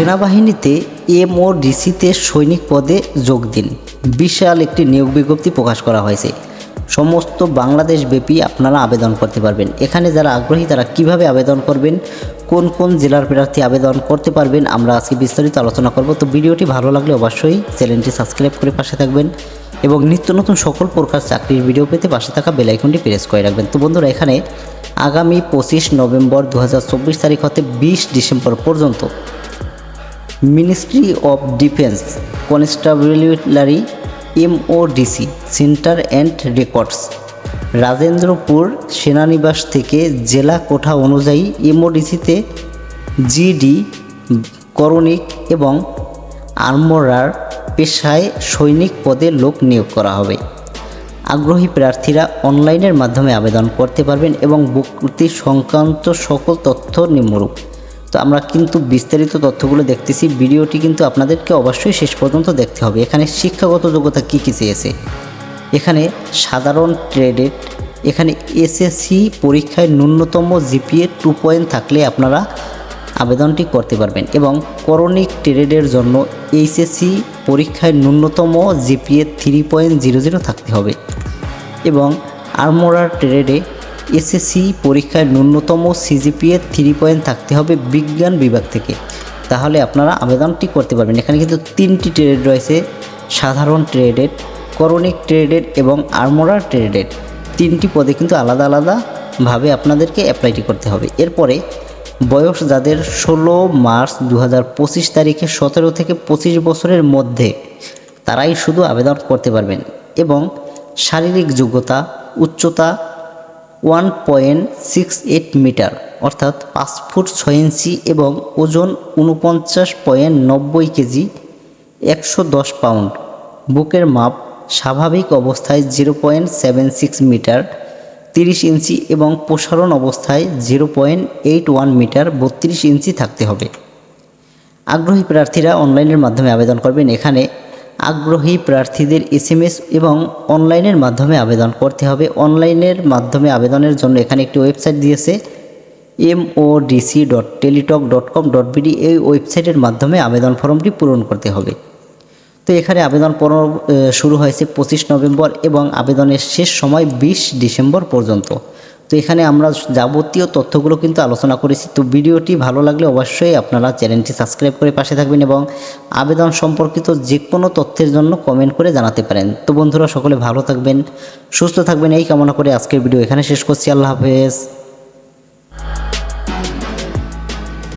সেনাবাহিনীতে M O ডিসিতে সৈনিক পদে যোগ দিন। বিশাল একটি নিয়োগ বিজ্ঞপ্তি প্রকাশ করা হয়েছে। সমস্ত বাংলাদেশ ব্যাপী আপনারা আবেদন করতে পারবেন। এখানে যারা আগ্রহী, তারা কীভাবে আবেদন করবেন? কোন কোন জেলার প্রার্থী আবেদন করতে পারবেন? আমরা আজকে বিস্তারিত আলোচনা করব। তো ভিডিওটি ভালো লাগলে অবশ্যই চ্যানেলটি সাবস্ক্রাইব করে পাশে থাকবেন এবং নিত্য নতুন সকল প্রকার চাকরির ভিডিও পেতে পাশে থাকা বেল আইকনটি প্রেস করে রাখবেন। তো বন্ধুরা, এখানে আগামী পঁচিশ নভেম্বর দু হাজার চব্বিশ তারিখ হতে বিশ ডিসেম্বর পর্যন্ত ministry of defence constabulary MODC, centre and records, Rajendrapur সেনানিবাস থেকে জেলা কোঠা অনুযায়ী এমওডিসিতে জিডি, করণিক এবং আর্মরার পেশায় সৈনিক পদে লোক নিয়োগ করা হবে। আগ্রহী প্রার্থীরা অনলাইনের মাধ্যমে আবেদন করতে পারবেন এবং ভর্তি সংক্রান্ত সকল তথ্য নিম্নরূপ। তো আমরা কিন্তু বিস্তারিত তথ্যগুলো দেখতেছি। ভিডিওটি কিন্তু আপনাদেরকে অবশ্যই শেষ পর্যন্ত দেখতে হবে। এখানে শিক্ষাগত যোগ্যতা কী কী চেয়েছে? এখানে সাধারণ ট্রেডেড এখানে এসএসসি পরীক্ষায় ন্যূনতম জিপিএ টু পয়েন্ট থাকলে আপনারা আবেদনটি করতে পারবেন এবং করণিক ট্রেডের জন্য এইচএসসি পরীক্ষায় ন্যূনতম GPA three point zero zero থাকতে হবে এবং আর্মোরার ট্রেডে এসএসসি পরীক্ষায় ন্যূনতম সিজিপিএ থ্রি পয়েন্ট থাকতে হবে বিজ্ঞান বিভাগ থেকে। তাহলে আপনারা আবেদনটি করতে পারবেন। এখানে কিন্তু তিনটি ট্রেড রয়েছে, সাধারণ ট্রেডেড করণিক ট্রেডেড এবং আর্মোরার ট্রেডেড তিনটি পদে কিন্তু আলাদা আলাদাভাবে আপনাদেরকে অ্যাপ্লাইটি করতে হবে। এরপরে বয়স যাদের ষোলো মার্চ দু হাজার পঁচিশ তারিখে সতেরো থেকে পঁচিশ বছরের মধ্যে, তারাই শুধু আবেদন করতে পারবেন। এবং শারীরিক যোগ্যতা, উচ্চতা one point six eight metre, অর্থাৎ পাঁচ ফুট ছয় ইঞ্চি এবং ওজন উনপঞ্চাশ পয়েন্ট নব্বই কেজি, একশো দশ পাউন্ড। বুকের মাপ স্বাভাবিক অবস্থায় zero point seven six metre, তিরিশ ইঞ্চি এবং প্রসারণ অবস্থায় zero point eight one metre, বত্রিশ ইঞ্চি থাকতে হবে। আগ্রহী প্রার্থীরা অনলাইনের মাধ্যমে আবেদন করবেন। এখানে আগ্রহী প্রার্থীদের এসএমএস এবং অনলাইনের মাধ্যমে আবেদন করতে হবে। অনলাইনের মাধ্যমে আবেদনের জন্য এখানে একটি ওয়েবসাইট দিয়েছে MODC dot Teletalk dot com dot BD এই ওয়েবসাইটের মাধ্যমে আবেদন ফর্মটি পূরণ করতে হবে। তো এখানে আবেদন শুরু হয়েছে পঁচিশ নভেম্বর এবং আবেদনের শেষ সময় বিশ ডিসেম্বর পর্যন্ত। তো এখানে আমরা যাবতীয় তথ্যগুলো কিন্তু আলোচনা করেছি। তো ভিডিওটি ভালো লাগলে অবশ্যই আপনারা চ্যানেলটি সাবস্ক্রাইব করে পাশে থাকবেন এবং আবেদন সম্পর্কিত যে কোনো তথ্যের জন্য কমেন্ট করে জানাতে পারেন। তো বন্ধুরা, সকলে ভালো থাকবেন, সুস্থ থাকবেন। এই কামনা করে আজকের ভিডিও এখানে শেষ করছি। আল্লাহ হাফেজ।